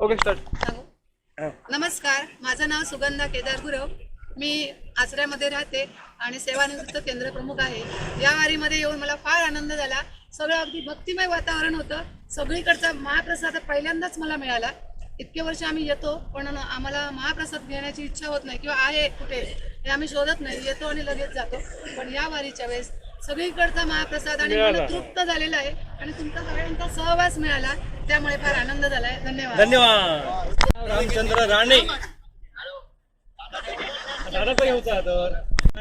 Okay नमस्कार माझं नाव सुगंधा केदार गुरव. मी आचऱ्यामध्ये राहते आणि सेवानिवृत्त केंद्र प्रमुख आहे. या वारीमध्ये येऊन मला फार आनंद झाला. सगळं अगदी भक्तिमय वातावरण होतं. सगळीकडचा महाप्रसाद पहिल्यांदाच मला मिळाला. इतके वर्ष आम्ही येतो पण आम्हाला महाप्रसाद घेण्याची इच्छा होत नाही किंवा आहे कुठे हे आम्ही शोधत नाही. येतो आणि लगेच जातो. पण या वारीच्या वेळेस सगळीकडचा महाप्रसाद आणि मला तृप्त झालेला आहे. आणि तुमचा सगळ्यांचा सहवास मिळाला. त्यामुळे फार आनंद झालाय. धन्यवाद. धन्यवाद. रामचंद्र राणे.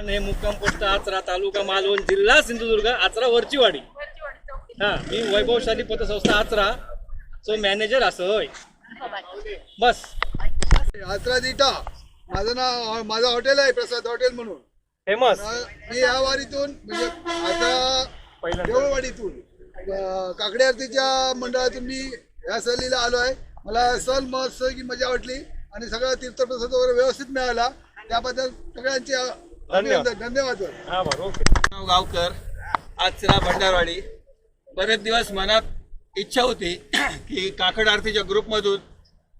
हे मुक्काम पोस्ट आचरा तालुका मालवण जिल्हा सिंधुदुर्ग आचरा वरची वाडी हा मी वैभवशाली पतसंस्था आचरा. सो मॅनेजर असं होय. बस. आचरा दिटा. माझं नाव माझं हॉटेल आहे प्रसाद हॉटेल म्हणून. फेमस. मी या वारीतून म्हणजे आता देऊळवाडीतून काकडे आरतीच्या मंडळातून मी या सहलीला आलो आहे. मला सहल महोत्सव की मजा वाटली आणि सगळा तीर्थप्रसाद वगैरे व्यवस्थित मिळाला. त्याबद्दल सगळ्यांचे अभिनंदन धन्यवाद. हा गावकर. आचरा भंडारवाडी. बरेच दिवस मनात इच्छा होती की काकड आरतीच्या ग्रुपमधून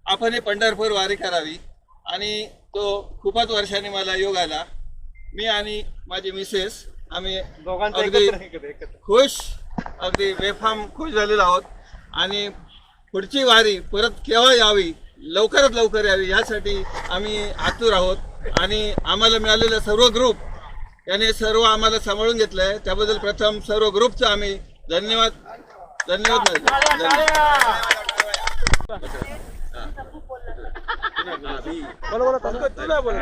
आपण हे पंढरपूर वारी करावी. आणि तो खूपच वर्षांनी मला योग आला. मी आणि माझी मिसेस आम्ही दोघांचं अगदी एकत्र एकत्र एकत्र? खुश अगदी बेफाम खुश झालेलो आहोत. आणि पुढची वारी परत केव्हा यावी लवकरात लवकर यावी यासाठी आम्ही आतुर आहोत. आणि आम्हाला मिळालेले सर्व ग्रुप याने सर्व आम्हाला सांभाळून घेतलं आहे त्याबद्दल प्रथम सर्व ग्रुपचं आम्ही धन्यवाद धन्यवाद धन्यवाद. बोला बोला तुला बोल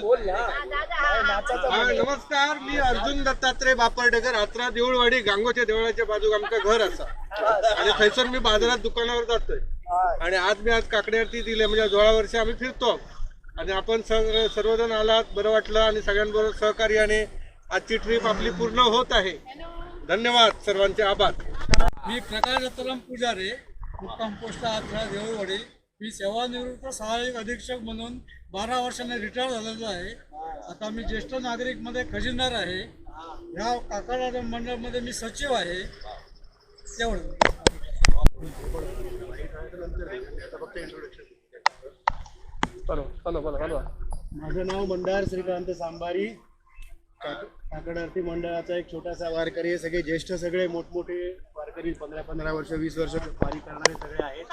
बोल. ना नमस्कार मी अर्जुन दत्तात्रय बापर्डेकर आत्रा देऊळवाडी गांगोच्या देवळाच्या बाजूक आमचं घर असा. आणि थंयसर मी बाजारात दुकानावर जातोय. आणि आज मी आज काकड्यावरती दिले म्हणजे सोळा वर्ष आम्ही फिरतो. आणि आपण सर्वजण आलात बरं वाटलं आणि सगळ्यांबरोबर सहकार्याने आजची ट्रिप आपली पूर्ण होत आहे. धन्यवाद सर्वांचे आभार. मी प्रकाश दत्तराम पुजारे मुक्काम पोस्ट देऊळवाडी मी सेवानिवृत्त सहाय्यक अधीक्षक म्हणून बारा वर्षांनी रिटायर झालेलो आहे. आता मी ज्येष्ठ नागरिकमध्ये खजिनदार आहे. ह्या काकाडा मंडळामध्ये मी सचिव आहे. तेवढं चालू चालू बोला चालू माझं नाव मंदार श्रीकांत सांबारी. काक- काकड आरती मंडळाचा एक छोटासा वारकरी आहे. सगळे ज्येष्ठ सगळे मोठमोठे वारकरी पंधरा पंधरा वर्ष वीस वर्ष वारी करणारे सगळे आहेत.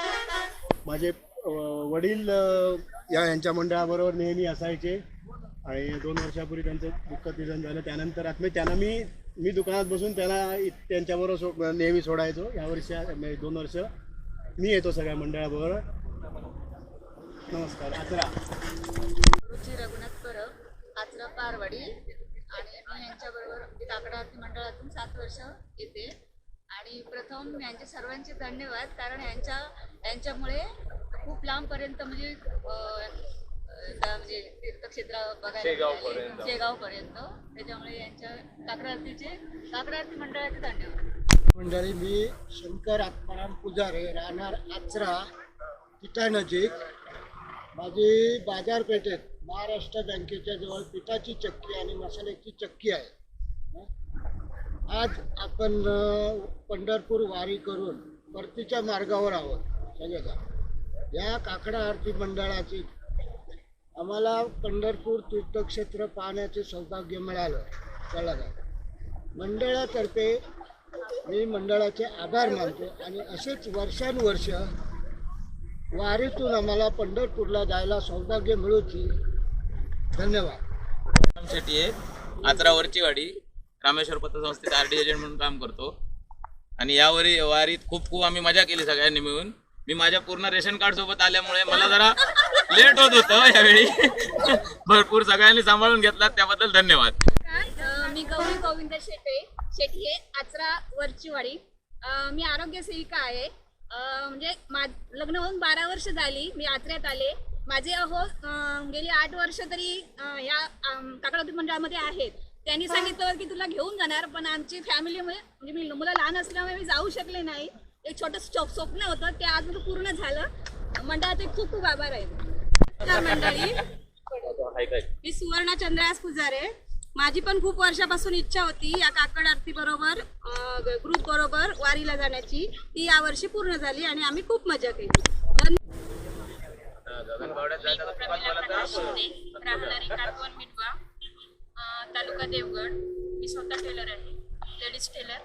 माझे वडील या यांच्या मंडळाबरोबर नेहमी असायचे. आणि दोन वर्षापूर्वी त्यांचं दुःखद निधन झालं. त्यानंतर आता मी त्यांना मी मी दुकानात बसून त्यांना त्यांच्याबरोबर सो नेहमी सोडायचो. या वर्षी म्हणजे दोन वर्ष मी येतो सगळ्या मंडळाबरोबर. नमस्कार. आचरा रुची रघुनाथ परब आचरा पारवाडी. आणि मी यांच्याबरोबर काकडा मंडळातून सात वर्ष येते. आणि प्रथम यांचे सर्वांचे धन्यवाद कारण यांच्या यांच्यामुळे खूप लांबपर्यंत म्हणजे म्हणजे तीर्थक्षेत्र बघायला मिळाले. शेगावपर्यंत. त्याच्यामुळे यांच्या काकडा आरती मंडळाचे धन्यवाद. मंडळी मी शंकर आत्माराम पुजारे राहणार आचरा तिटा नजीक माझी बाजारपेठेत महाराष्ट्र बँकेच्या जवळ पिठाची चक्की आणि मसाल्याची चक्की आहे. आज आपण पंढरपूर वारी करून परतीच्या मार्गावर आहोत. सगळेजण या काकडा आरती मंडळाची आम्हाला पंढरपूर तीर्थक्षेत्र पाहण्याचे सौभाग्य मिळालं. कळलं का मंडळातर्फे मी मंडळाचे आभार मानतो आणि असेच वर्षानुवर्ष वारीतून आम्हाला पंढरपूरला जायला सौभाग्य मिळूची धन्यवाद. राम आहे. आचरावरची वाडी. रामेश्वर पतसंस्थेत आर डी एजंट म्हणून काम करतो. आणि यावरी वारीत खूप खूप आम्ही मजा केली सगळ्यांनी मिळून. मी माझ्या पूर्ण रेशन कार्ड सोबत आल्यामुळे मला जरा लेट होत होतं यावेळी. भरपूर सगळ्यांनी सांभाळून घेतला त्याबद्दल धन्यवाद. मी गौरी गोविंद शेटे. आहे आचरा वरचीवाडी. मी आरोग्य सेविका आहे म्हणजे मा लग्न होऊन बारा वर्ष झाली मी आचऱ्यात आले. माझे अहो गेली आठ वर्ष तरी या काकडा मंडळामध्ये आहेत. त्यांनी सांगितलं की तुला घेऊन जाणार पण आमची फॅमिलीमुळे म्हणजे मी मुलं लहान असल्यामुळे मी जाऊ शकले नाही. एक छोटं स्वप्न होतं ते आज माझं पूर्ण झालं. मंडळाचे खूप खूप आभार आहेत. मंडळी. मी सुवर्णा चंद्रास पुजारे. माझी पण खूप वर्षापासून इच्छा होती या काकड आरती बरोबर ग्रुप बरोबर वारीला जाण्याची. ती यावर्षी पूर्ण झाली आणि आम्ही खूप मजा केली. राहणारी काटवण मिटवा. अं, तालुका देवगड. मी स्वतः टेलर आहे. लेडीज टेलर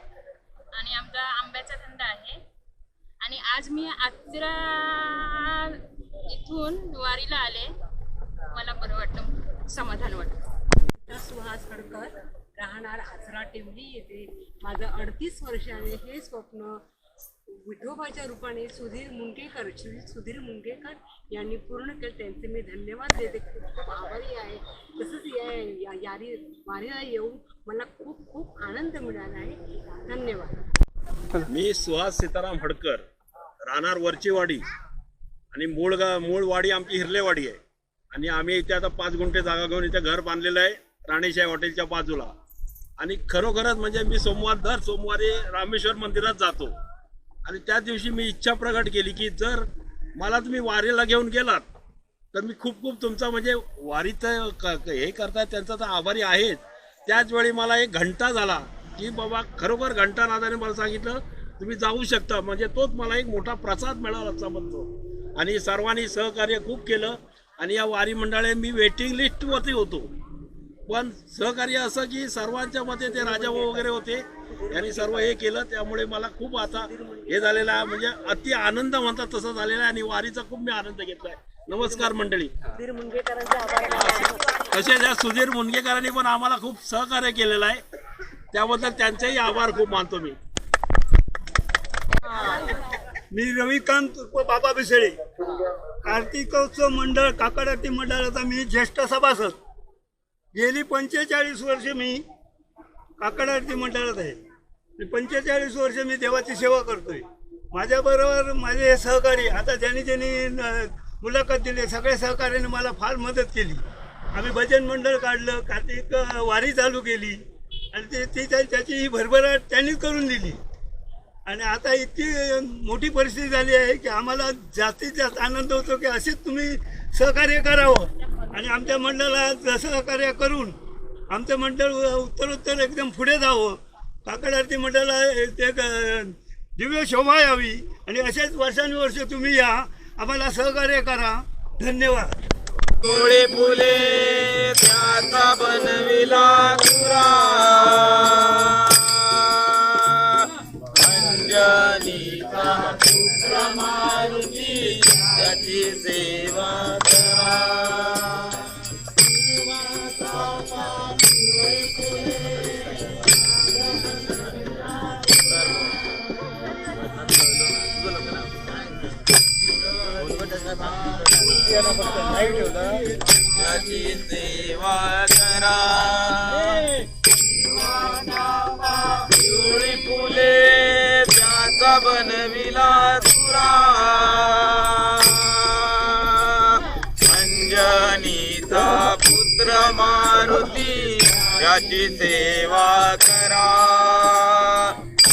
आणि आमचा आंब्याचा धंदा आहे. आणि आज मी आत्रा इथून वारीला आले. मला बरं वाटतं समाधान वाटतं सुहास खडकर राहणार आचरा टेंबली येथे. माझं अडतीस वर्षाने हे स्वप्न विठोबाच्या रूपाने सुधीर मुंडकेकर श्री सुधीर मुंडकेकर यांनी पूर्ण केलं. त्यांचे मी धन्यवाद देते. खूप खूप आभारी आहे. तसंच या यारी वारीला येऊन मला खूप खूप आनंद मिळाला आहे. धन्यवाद. मी सुहास सीताराम हडकर राहणार वरचीवाडी. आणि मूळ गा मूळ वाडी आमची हिरलेवाडी आहे. आणि आम्ही इथे आता पाच गुंठे जागा घेऊन इथे घर बांधलेलं आहे राणेशाही हॉटेलच्या बाजूला. आणि खरोखरच म्हणजे मी सोमवार दर सोमवारी रामेश्वर मंदिरात जातो. आणि त्या दिवशी मी इच्छा प्रकट केली की जर मला तुम्ही वारीला घेऊन गेलात तर मी खूप खूप तुमचा म्हणजे वारीचं क- हे करताय त्यांचा तर आभारी आहेच त्याचवेळी मला एक घंटा झाला की बाबा खरोखर घंटानादाने मला सांगितलं तुम्ही जाऊ शकता. म्हणजे तोच मला एक मोठा प्रसाद मिळाला समजतो आणि सर्वांनी सहकार्य खूप केलं. आणि या वारी मंडळे मी वेटिंग लिस्टवरती होतो. पण सहकार्य असं की सर्वांच्या मध्ये ते राजाभाऊ वगैरे होते. यांनी सर्व हे केलं. त्यामुळे मला खूप आता हे झालेलं आहे. म्हणजे अति आनंद म्हणतात तसं झालेलं आहे आणि वारीचा खूप मी आनंद घेतलाय. नमस्कार मंडळी. सुधीर मुंडकेकरांचा आभार तसेच या सुधीर मुनगेकरांनी पण आम्हाला खूप सहकार्य केलेलं आहे. त्याबद्दल त्यांचेही आभार खूप मानतो मी. मी रविकांत बाबा बिसळे कार्तिकोत्सव मंडळ काकडाटी मंडळाचा मी ज्येष्ठ सभासद. गेली पंचेचाळीस वर्ष मी काकडाटी मंडळात आहे. पंचेचाळीस वर्ष मी देवाची सेवा करतोय. माझ्याबरोबर माझे हे सहकारी आता ज्यांनी ज्यांनी मुलाखत दिली सगळ्या सहकार्याने मला फार मदत केली. आम्ही भजन मंडळ काढलं कार्तिक वारी चालू केली. आणि ते ती त्या- त्याची ही भरभराट त्यांनीच करून दिली. आणि आता इतकी मोठी परिस्थिती झाली आहे की आम्हाला जास्तीत जास्त आनंद होतो की असेच तुम्ही सहकार्य करावं. आणि आमच्या मंडळाला सहकार्य करून आमचं मंडळ उत्तरोत्तर एकदम पुढे जावं. काकड आरती मंडळाला एक दिव्य शोभा यावी. आणि असेच वर्षानुवर्ष तुम्ही या. आम्हाला सहकार्य करा. धन्यवाद. मुळे फुले त्याचा बनविला तुरा पुत्र मारुती त्याची सेवा करा. त्याची सेवा करा. फुले बनविला तुरा अंजनीचा पुत्र मारुती याची सेवा करा.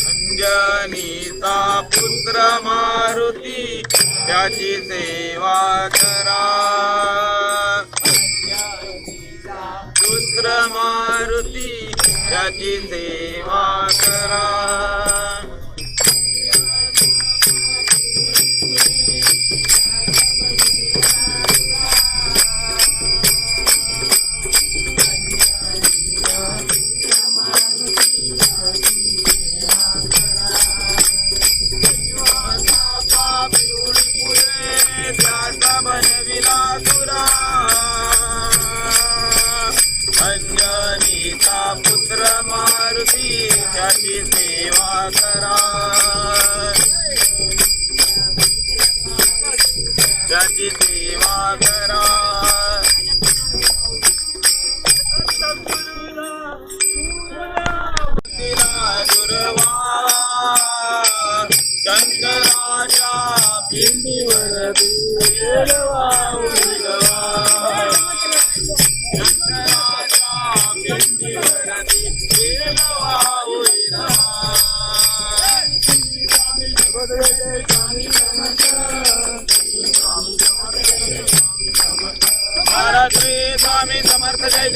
अंजनीचा पुत्र मारुती याची सेवा करा. पुत्र मारुती याची सेवा करा.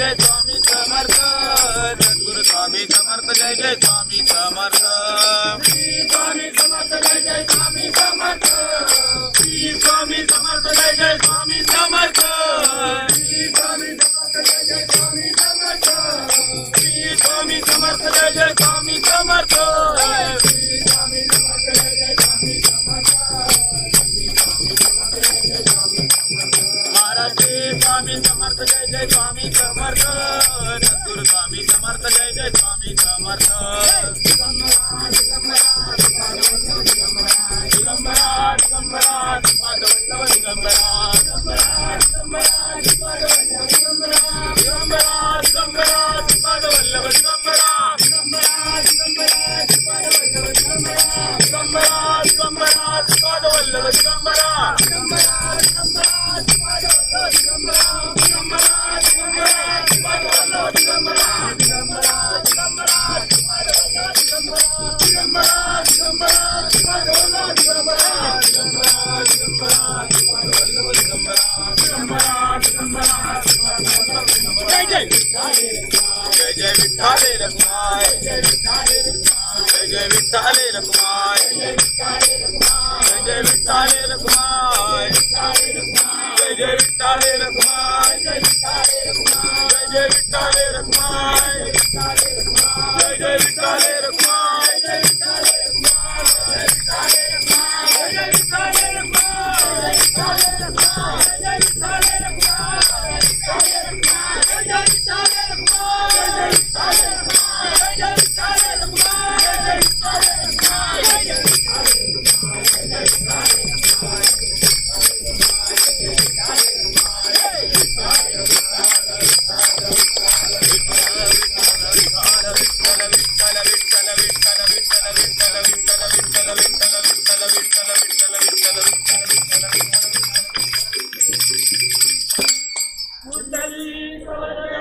good. पादवल्लभ दिगंबरा जय जय जय जय विठ्ठले रखमाय जय जय विठ्ठले रखमाय जय जय विठ्ठले रखमाय जय जय विठ्ठले रखमाय जय जय विठ्ठले रखमाय जय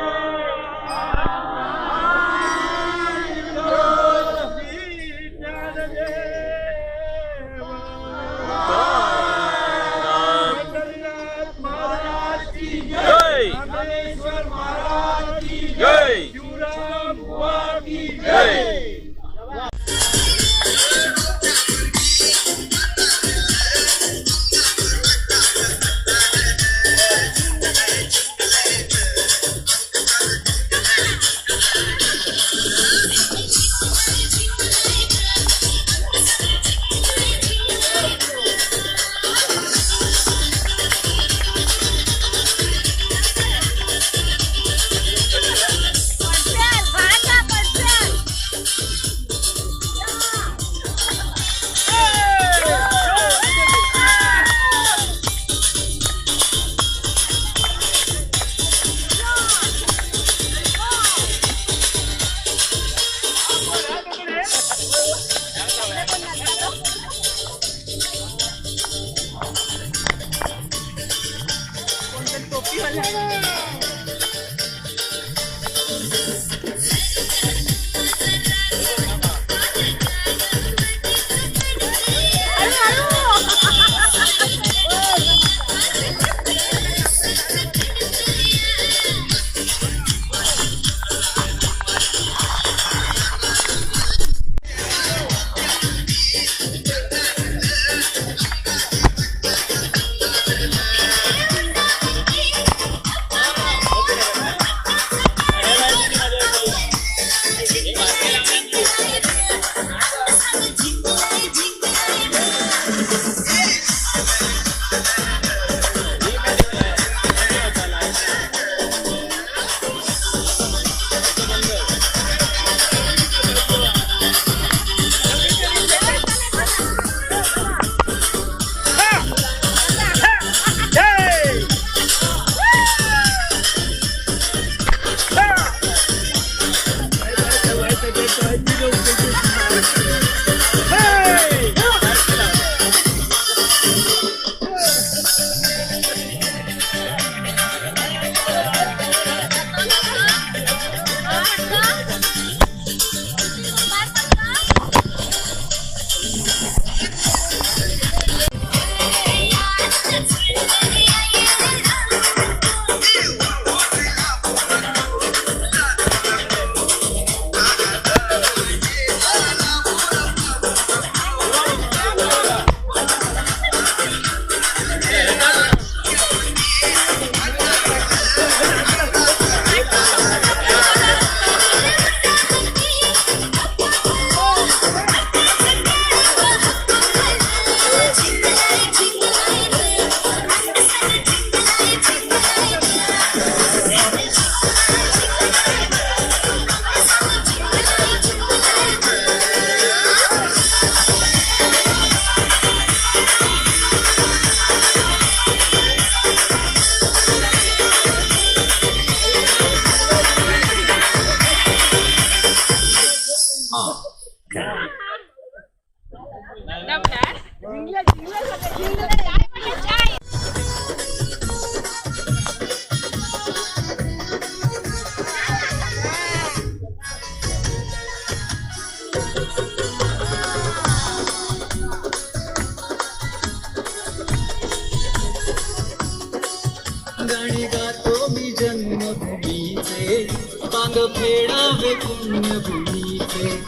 पांग फेडावे पुण्यभूमीचे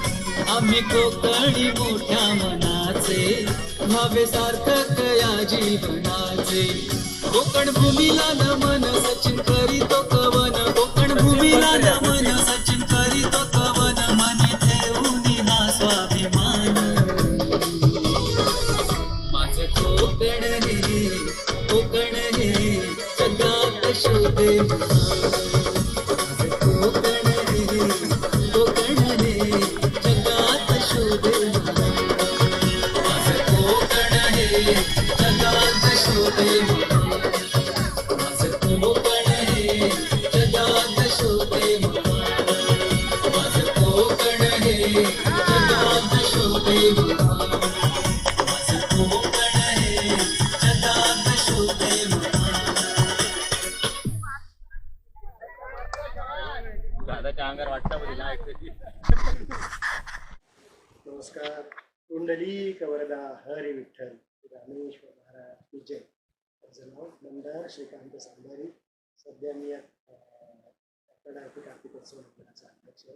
आम्ही कोकणी मोठ्या मनाचे. व्हावे सार्थक या जीवनाचे. कोकण भूमीला नमन सचिन करीतो कवन. कोकण भूमीला नमन सचिन करीतो कवन. मनी ठेवून हा स्वाभिमान. माझ कोकण हे कोकण हे जगात शोधे माझं श्रीकांत सांभारी सध्या मी या कडाकी कार्तिकोत्सव मंडळाचा अध्यक्ष.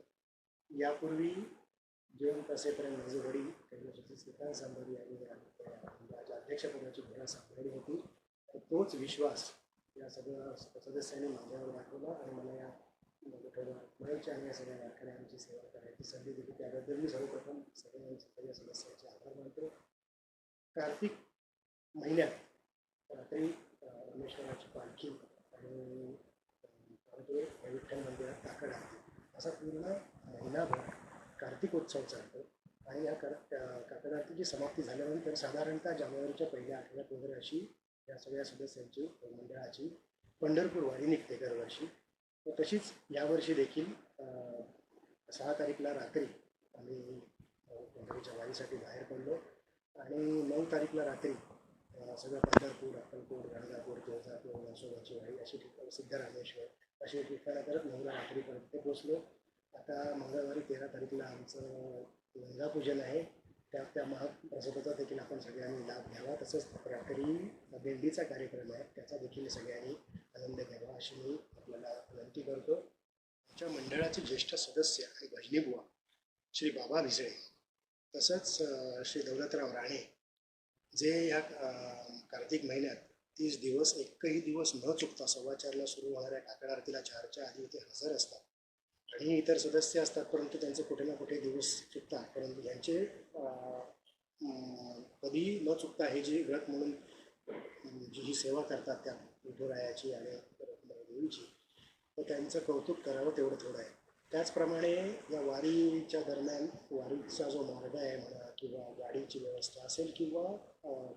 यापूर्वी जिवंत असेपर्यंत माझे वडील कैलाशाचे श्रीकांत सांभारी यांनी या अध्यक्षपदाची घोडा सांभाळली होती. तोच विश्वास या सगळ्या सदस्यांनी माझ्यावर दाखवला आणि मला या मंडळाच्या आणि या सगळ्या वारकऱ्यांची सेवा करायची संधी दिली. त्याबद्दल मी सर्वप्रथम सगळ्यांचे सगळ्या सदस्यांचे आभार मानतो. कार्तिक महिन्यात रात्री रामेश्वराची पालखी आणि विठ्ठल मंदिरात काकड आरती असा पूर्ण महिनाभर कार्तिकोत्सव चालतो आणि या कर काकड आरतीची समाप्ती झाल्यानंतर साधारणतः जानेवारीच्या पहिल्या आठवड्यात वगैरे अशी या सगळ्या सदस्यांची मंडळाची पंढरपूरवारी निघते दरवर्षी व तशीच यावर्षी देखील सहा तारीखला रात्री आम्ही पंढरीच्या वारीसाठी बाहेर पडलो आणि नऊ तारीखला रात्री सगळं पंढरपूर अक्कलकोट गाणगापूर तुळजापूर नरसोबाची वाडी अशी ठिकाणं सिद्धरामेश्वर अशी ठिकाणं करत नवरा रात्रीपर्यंत ते पोचलो आता मंगळवारी तेरा तारीखला आमचं गंगापूजन आहे. त्या त्या महाप्रसादाचा देखील आपण सगळ्यांनी लाभ घ्यावा. तसंच रात्री दिंडीचा कार्यक्रम आहे. त्याचा देखील सगळ्यांनी आनंद घ्यावा अशी मी आपल्याला विनंती करतो. आमच्या मंडळाचे ज्येष्ठ सदस्य आणि भजनी बुवा श्री बाबा भिजळे तसंच श्री दौलतराव राणे जे या कार्तिक महिन्यात तीस दिवस एकही दिवस न चुकता सव्वा चारला सुरू होणाऱ्या काकड आरतीला चारच्या आधी इथे हजर असतात. आणि इतर सदस्य असतात परंतु त्यांचे कुठे ना कुठे दिवस चुकतात. परंतु यांचे कधीही कधी न चुकता हे जी व्रत म्हणून जी ही सेवा करतात त्या विठुरायाची आणि देवीची तर त्यांचं कौतुक करावं तेवढं थोडं आहे. त्याचप्रमाणे या वारीच्या दरम्यान वारीचा जो मार्ग आहे म्हणा किंवा गाडीची व्यवस्था असेल किंवा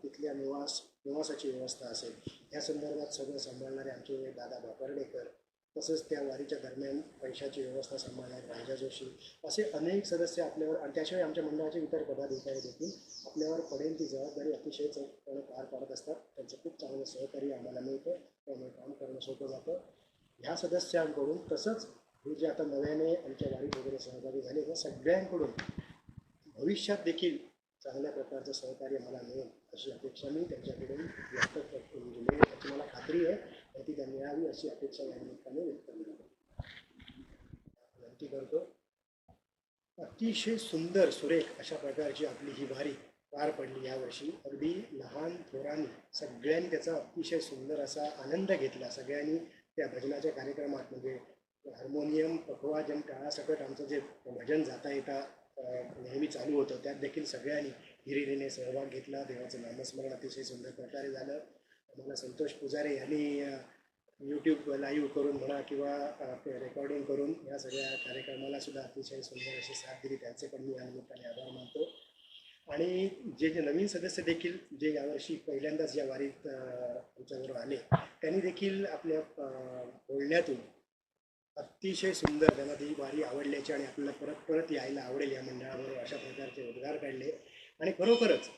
तिथल्या निवास निवासाची व्यवस्था असेल. या संदर्भात सगळं सांभाळणारे आमचे दादा बापर्डेकर तसंच त्या वारीच्या दरम्यान पैशाची व्यवस्था सांभाळणारे राजा जोशी असे अनेक सदस्य आपल्यावर आणि त्याशिवाय आमच्या मंडळाचे इतर पदाधिकारी देखील आपल्यावर पडेल ती जबाबदारी अतिशय चौकपणे पार पाडत असतात. त्यांचं खूप चांगलं सहकार्य आम्हाला मिळतं. त्यामुळे काम करणं सोपं जातं. ह्या सदस्यांकडून तसंच हे जे आता नव्याने आमच्या वारीत वगैरे सहभागी झाले त्या सगळ्यांकडून भविष्यात देखील चांगल्या प्रकारचं सहकार्य मला मिळेल अशी अपेक्षा मी त्यांच्याकडून व्यक्त करतो. म्हणजे याची मला खात्री आहे आणि ती त्यांना मिळावी अशी अपेक्षा या निमित्ताने व्यक्त करतो. विनंती करतो. अतिशय सुंदर सुरेख अशा प्रकारची आपली ही वारी पार पडली यावर्षी. अगदी लहान थोरांनी सगळ्यांनी त्याचा अतिशय सुंदर असा आनंद घेतला. सगळ्यांनी त्या भजनाच्या कार्यक्रमात म्हणजे हार्मोनियम पखवाजन काळासकट आमचं जे भजन जाता येता नेहमी चालू होतं. त्यात देखील सगळ्यांनी हिरिरीने सहभाग घेतला. देवाचं नामस्मरण अतिशय सुंदर प्रकारे झालं. मला संतोष पुजारे यांनी यूट्यूब लाईव्ह करून म्हणा किंवा रेकॉर्डिंग करून या सगळ्या कार्यक्रमाला सुद्धा अतिशय सुंदर अशी साथ दिली. त्यांचे पण मी या निमित्ताने आभार मानतो. आणि जे जे नवीन सदस्य देखील जे यावर्षी पहिल्यांदाच या वारीत आमच्याबरोबर आले त्यांनी देखील आपल्या बोलण्यातून अतिशय सुंदर त्यांना ती वारी आवडल्याची आणि आपल्याला परत परत यायला आवडेल या मंडळाबरोबर अशा प्रकारचे उद्गार काढले. आणि खरोखरच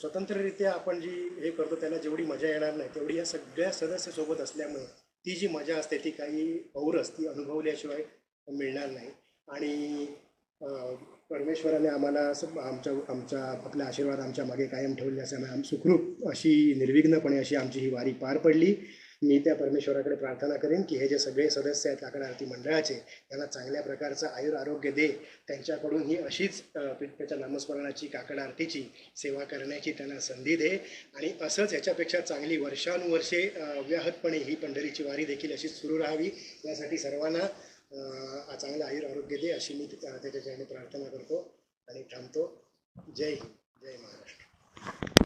स्वतंत्ररित्या आपण जी हे करतो त्याला जेवढी मजा येणार नाही तेवढी या सगळ्या सदस्य सोबत असल्यामुळे ती जी मजा असते ती काही औरच ती अनुभवल्याशिवाय मिळणार नाही. आणि परमेश्वराने आम्हाला असं आमच्या आमच्या आपला आशीर्वाद आमच्या मागे कायम ठेवले असल्यामुळे आम सुखरूप अशी निर्विघ्नपणे अशी आमची ही वारी पार पडली. मी त्या परमेश्वराकडे प्रार्थना करेन की हे जे सगळे सदस्य आहेत काकड आरती मंडळाचे त्यांना चांगल्या प्रकारचं आयुर आरोग्य दे. त्यांच्याकडून ही अशीच त्याच्या नामस्मरणाची काकड आरतीची सेवा करण्याची त्यांना संधी दे. आणि असंच याच्यापेक्षा चांगली वर्षानुवर्षे व्याहतपणे अव्याहतपणे ही पंढरीची वारी देखील अशीच सुरू राहावी. यासाठी सर्वांना चांगलं आयुर आरोग्य दे अशी मी त्याच्या प्रार्थना करतो आणि थांबतो. जय हिंद. जय महाराष्ट्र.